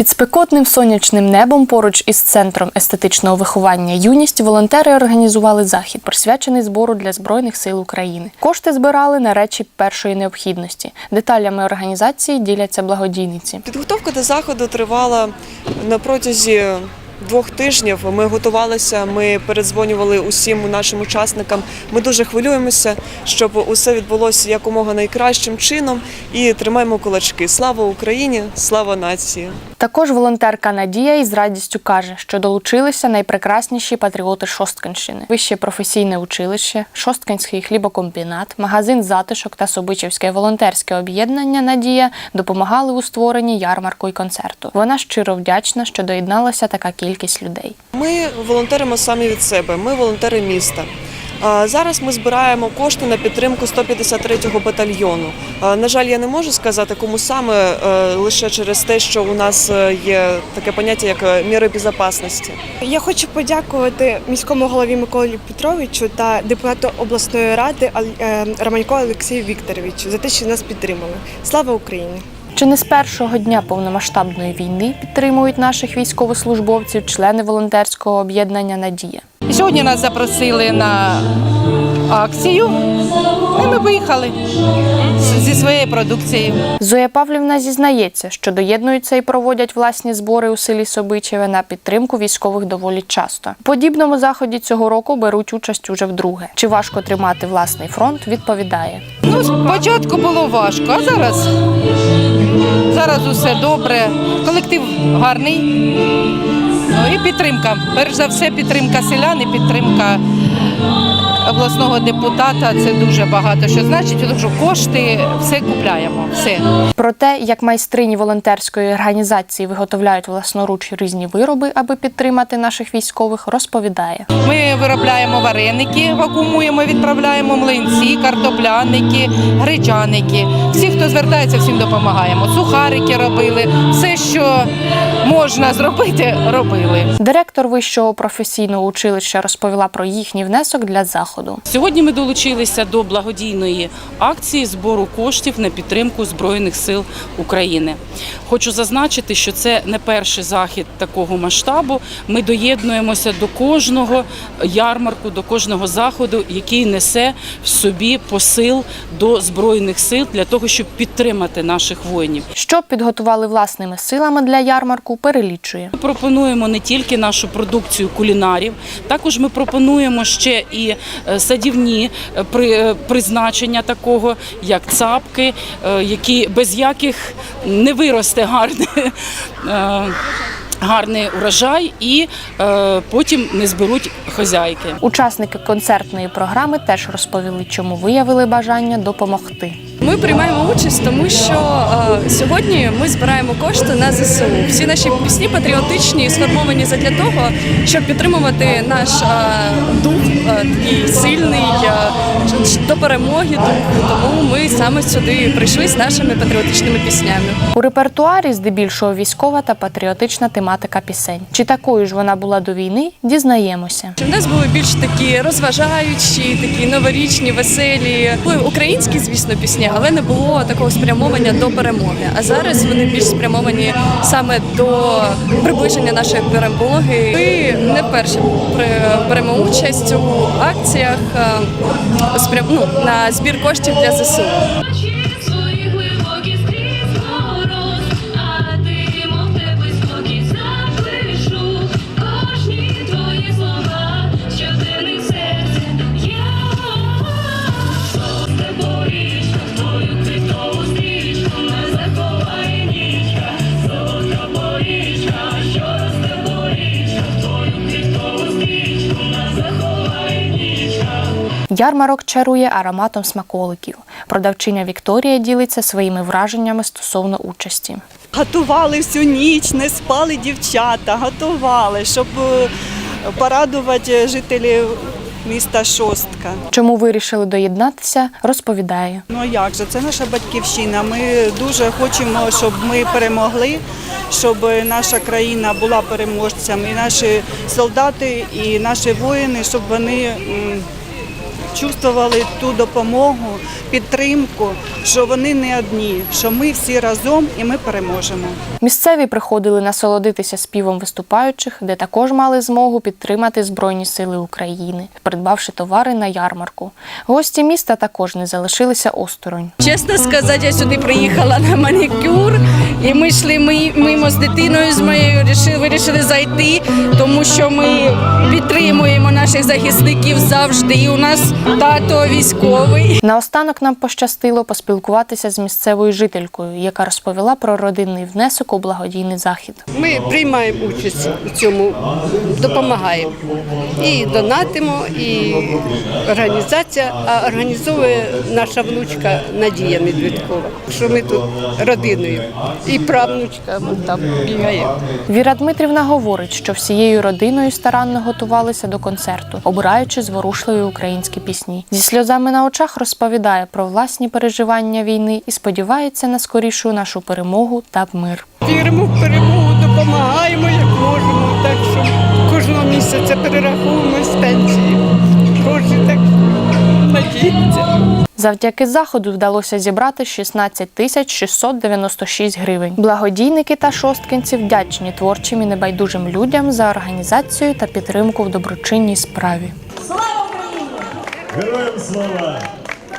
Під спекотним сонячним небом поруч із центром естетичного виховання юність волонтери організували захід, присвячений збору для збройних сил України. Кошти збирали на речі першої необхідності. Деталями організації діляться благодійниці. Підготовка до заходу тривала на протязі двох тижнів. Ми готувалися, ми передзвонювали усім нашим учасникам. Ми дуже хвилюємося, щоб усе відбулося якомога найкращим чином. І тримаємо кулачки. Слава Україні! Слава нації! Також волонтерка Надія із радістю каже, що долучилися найпрекрасніші патріоти Шосткинщини, вище професійне училище, Шосткинський хлібокомбінат, магазин затишок та Собичівське волонтерське об'єднання Надія допомагали у створенні ярмарку і концерту. Вона щиро вдячна, що доєдналася така кількість людей. Ми волонтеримо самі від себе. Ми волонтери міста. Зараз ми збираємо кошти на підтримку 153-го батальйону. На жаль, я не можу сказати, кому саме е, лише через те, що у нас е, є таке поняття як е, міри безпечності. Я хочу подякувати міському голові Миколі Петровичу та депутату обласної ради Ал- Романько Олексію Вікторовичу за те, що нас підтримали. Слава Україні! Чи не з першого дня повномасштабної війни підтримують наших військовослужбовців члени волонтерського об'єднання Надія? Сьогодні нас запросили на акцію, і ми виїхали зі своєю продукцією. Зоя Павлівна зізнається, що доєднуються і проводять власні збори у селі Собичеве на підтримку військових доволі часто. У подібному заході цього року беруть участь уже вдруге. Чи важко тримати власний фронт? Відповідає. Ну, спочатку було важко, а зараз, зараз усе добре. Колектив гарний. Ну і підтримка. Перш за все, підтримка селян і підтримка обласного депутата. Це дуже багато що значить, тому що кошти все купляємо. Все. Про те, як майстрині волонтерської організації виготовляють власноруч різні вироби, аби підтримати наших військових, розповідає. Ми виробляємо вареники, вакуумуємо, відправляємо млинці, картопляники, гречаники. Всі, хто звертається, всім допомагаємо. Сухарики робили, все, що можна зробити, робили. Директор вищого професійного училища розповіла про їхній внесок для заходу. Сьогодні ми долучилися до благодійної акції збору коштів на підтримку Збройних сил України. Хочу зазначити, що це не перший захід такого масштабу. Ми доєднуємося до кожного ярмарку, до кожного заходу, який несе в собі посил до збройних сил для того, щоб підтримати наших воїнів. Що підготували власними силами для ярмарку, перелічує. Ми пропонуємо не тільки нашу продукцію кулінарів, також ми пропонуємо ще і е, садівні е, е, призначення такого, як цапки, які без яких не виросте гарне. Гарний урожай і потім не зберуть хозяйки. Учасники концертної програми теж розповіли, чому виявили бажання допомогти. Ми приймаємо участь, тому що е, сьогодні ми збираємо кошти на ЗСУ. Всі наші пісні патріотичні сформовані задля того, щоб підтримувати наш е, дух е, такий сильний е, до перемоги. Дух. Тому ми саме сюди прийшли з нашими патріотичними піснями. У репертуарі здебільшого військова та патріотична тематика пісень. Чи такою ж вона була до війни, дізнаємося. У нас були більш такі розважаючі, такі новорічні, веселі. Були українські, звісно, пісні, але не було такого спрямовання до перемоги. А зараз вони більш спрямовані саме до приближення нашої перемоги. Ми не вперше беремо участь у акціях е, ну, на збір коштів для ЗСУ. Ярмарок чарує ароматом смаколиків. Продавчиня Вікторія ділиться своїми враженнями стосовно участі. Готували всю ніч, не спали дівчата, готували, щоб е, порадувати жителів міста Шостка. Чому вирішили доєднатися, розповідає. Ну а як же, це наша батьківщина. Ми дуже хочемо, щоб ми перемогли, щоб наша країна була переможцем, і наші солдати, і наші воїни, щоб вони чувствували ту допомогу, підтримку, що вони не одні, що ми всі разом і ми переможемо. Місцеві приходили насолодитися співом виступаючих, де також мали змогу підтримати Збройні Сили України, придбавши товари на ярмарку. Гості міста також не залишилися осторонь. Чесно сказати, я сюди приїхала на манікюр, і ми йшли ми- мимо з дитиною з моєю, рішили, вирішили зайти, тому що ми підтримуємо наших захисників завжди. І у нас тато військовий. Наостанок нам пощастило поспілкуватися з місцевою жителькою, яка розповіла про родинний внесок у благодійний захід. Ми приймаємо участь у цьому, допомагаємо. І донатимо, і організація, а організовує наша внучка Надія Медведкова. Що ми тут родиною. І правнучка вон там бігає. Віра Дмитрівна говорить, що всією родиною старанно готувалися до концерту, обираючи зворушливі українські пісні. Зі сльозами на очах розповідає про власні переживання війни і сподівається на скорішу нашу перемогу та мир. Віримо в перемогу, допомагаємо як можемо. Так що кожного місяця перераховуємо з пенсії. Кожен так надіється. Завдяки заходу вдалося зібрати 16 тисяч 696 гривень. Благодійники та шосткинці вдячні творчим і небайдужим людям за організацію та підтримку в доброчинній справі. Героям слава!